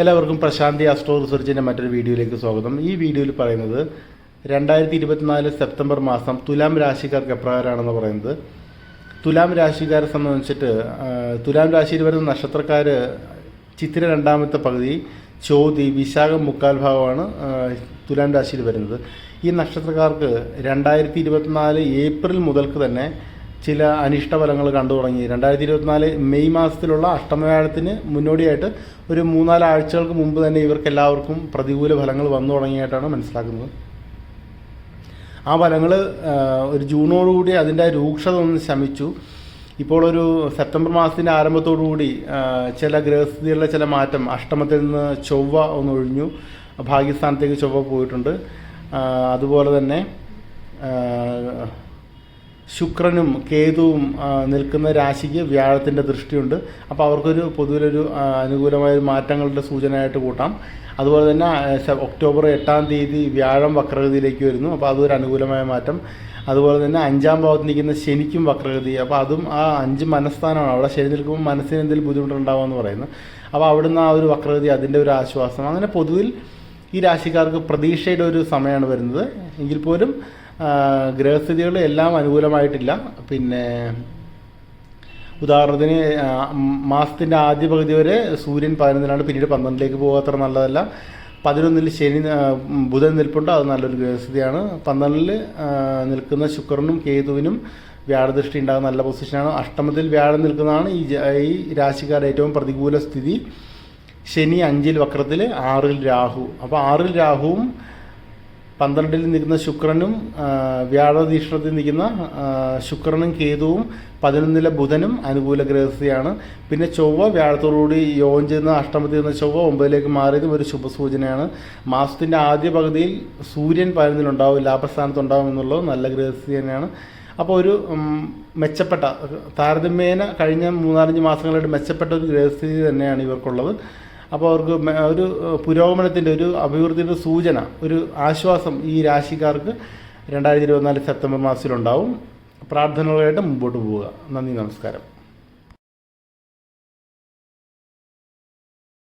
എല്ലാവർക്കും പ്രശാന്തി അസ്ട്രോ റിസർച്ചിന്റെ മറ്റൊരു വീഡിയോയിലേക്ക് സ്വാഗതം. ഈ വീഡിയോയിൽ പറയുന്നത് രണ്ടായിരത്തി ഇരുപത്തിനാല് സെപ്റ്റംബർ മാസം തുലാം രാശിക്കാർക്ക് എപ്രകാരമാണെന്ന് പറയുന്നത്. തുലാം രാശിക്കാരെ സംബന്ധിച്ചിട്ട് തുലാം രാശിയിൽ വരുന്ന നക്ഷത്രക്കാർ ചിത്തിര രണ്ടാമത്തെ പകുതി ചോതി വിശാഖം മുക്കാൽ ഭാഗമാണ് തുലാം രാശിയിൽ വരുന്നത്. ഈ നക്ഷത്രക്കാർക്ക് രണ്ടായിരത്തി ഇരുപത്തിനാല് ഏപ്രിൽ മുതൽക്ക് തന്നെ ചില അനിഷ്ടഫലങ്ങൾ കണ്ടു തുടങ്ങി. രണ്ടായിരത്തി ഇരുപത്തിനാല് മെയ് മാസത്തിലുള്ള അഷ്ടമവ്യാഴത്തിന് മുന്നോടിയായിട്ട് ഒരു മൂന്നാൽ ആഴ്ചകൾക്ക് മുമ്പ് തന്നെ ഇവർക്കെല്ലാവർക്കും പ്രതികൂല ഫലങ്ങൾ വന്നു തുടങ്ങിയായിട്ടാണ് മനസ്സിലാക്കുന്നത്. ആ ഫലങ്ങൾ ഒരു ജൂണോടുകൂടി അതിന്റെ രൂക്ഷത ഒന്ന് ശമിച്ചു. ഇപ്പോൾ ഒരു സെപ്റ്റംബർ മാസത്തിന്റെ ആരംഭത്തോടുകൂടി കൂടി ചില ഗ്രഹസ്ഥിതികളിലെ ചില മാറ്റം അഷ്ടമത്തിൽ നിന്ന് ചൊവ്വ ഒന്ന് ഒഴിഞ്ഞു. ഭാഗ്യസ്ഥാനത്തേക്ക് ചൊവ്വ പോയിട്ടുണ്ട്. അതുപോലെ തന്നെ ശുക്രനും കേതുവും നിൽക്കുന്ന രാശിക്ക് വ്യാഴത്തിന്റെ ദൃഷ്ടിയുണ്ട്. അപ്പോൾ അവർക്കൊരു പൊതുവിലൊരു അനുകൂലമായ മാറ്റങ്ങളുടെ സൂചനയായിട്ട് കൂട്ടാം. അതുപോലെ തന്നെ ഒക്ടോബർ എട്ടാം തീയതി വ്യാഴം വക്രഗതിയിലേക്ക് വരുന്നു. അപ്പോൾ അതൊരു അനുകൂലമായ മാറ്റം. അതുപോലെ തന്നെ അഞ്ചാം ഭാവത്ത് നിൽക്കുന്ന ശനിക്കും വക്രഗതി. അപ്പോൾ അതും ആ അഞ്ച് മനസ്ഥാനമാണ്. അവിടെ ശനി നിൽക്കുമ്പോൾ മനസ്സിന് എന്തെങ്കിലും ബുദ്ധിമുട്ടുണ്ടാവുമെന്ന് പറയുന്നു. അപ്പോൾ അവിടുന്ന് ആ ഒരു വക്രഗതി അതിന്റെ ഒരു ആശ്വാസം. അങ്ങനെ പൊതുവിൽ ഈ രാശിക്കാർക്ക് പ്രതീക്ഷയുടെ ഒരു സമയമാണ് വരുന്നത്. എങ്കിൽ പോലും ഗ്രഹസ്ഥിതികൾ എല്ലാം അനുകൂലമായിട്ടില്ല. പിന്നെ ഉദാഹരണത്തിന് മാസത്തിന്റെ ആദ്യ പകുതി വരെ സൂര്യൻ പതിനൊന്നിലാണ് പിന്നീട് പന്ത്രണ്ടിലേക്ക് പോകുക അത്ര നല്ലതല്ല. പതിനൊന്നിൽ ശനി ബുധൻ നിൽപ്പുണ്ട് അത് നല്ലൊരു ഗ്രഹസ്ഥിതിയാണ്. പന്ത്രണ്ടിൽ നിൽക്കുന്ന ശുക്രനും കേതുവിനും വ്യാഴദൃഷ്ടി ഉണ്ടാകുന്ന നല്ല പൊസിഷനാണ്. അഷ്ടമത്തിൽ വ്യാഴം നിൽക്കുന്നതാണ് ഈ ഈ രാശിക്കാരുടെ ഏറ്റവും പ്രതികൂല സ്ഥിതി. ശനി അഞ്ചിൽ വക്രത്തിൽ ആറിൽ രാഹു. അപ്പോൾ ആറിൽ രാഹുവും പന്ത്രണ്ടിൽ നിൽക്കുന്ന ശുക്രനും വ്യാഴതീക്ഷണത്തിൽ നിൽക്കുന്ന ശുക്രനും കേതുവും പതിനൊന്നിലെ ബുധനും അനുകൂല ഗ്രഹസ്ഥയാണ്. പിന്നെ ചൊവ്വ വ്യാഴത്തോടുകൂടി യോഗം ചെയ്യുന്ന അഷ്ടമത്തിൽ നിന്ന് ചൊവ്വ ഒമ്പതിലേക്ക് മാറിയതും ഒരു ശുഭസൂചനയാണ്. മാസത്തിന്റെ ആദ്യ പകുതിയിൽ സൂര്യൻ പതിനൊന്നിലുണ്ടാവും ലാഭസ്ഥാനത്തുണ്ടാവും എന്നുള്ളത് നല്ല ഗ്രഹസ്ഥിതി തന്നെയാണ്. അപ്പോൾ ഒരു മെച്ചപ്പെട്ട താരതമ്യേന കഴിഞ്ഞ മൂന്നാലഞ്ച് മാസങ്ങളായിട്ട് മെച്ചപ്പെട്ട ഒരു ഗ്രഹസ്ഥിതി തന്നെയാണ് ഇവർക്കുള്ളത്. അപ്പോൾ അവർക്ക് ഒരു പുരോഗമനത്തിന്റെ ഒരു അഭിവൃദ്ധിയുടെ സൂചന ഒരു ആശ്വാസം ഈ രാശിക്കാർക്ക് രണ്ടായിരത്തി ഇരുപത്തിനാല് സെപ്റ്റംബർ മാസത്തിലുണ്ടാവും. പ്രാർത്ഥനകളായിട്ട് മുമ്പോട്ട് പോവുക. നന്ദി നമസ്കാരം.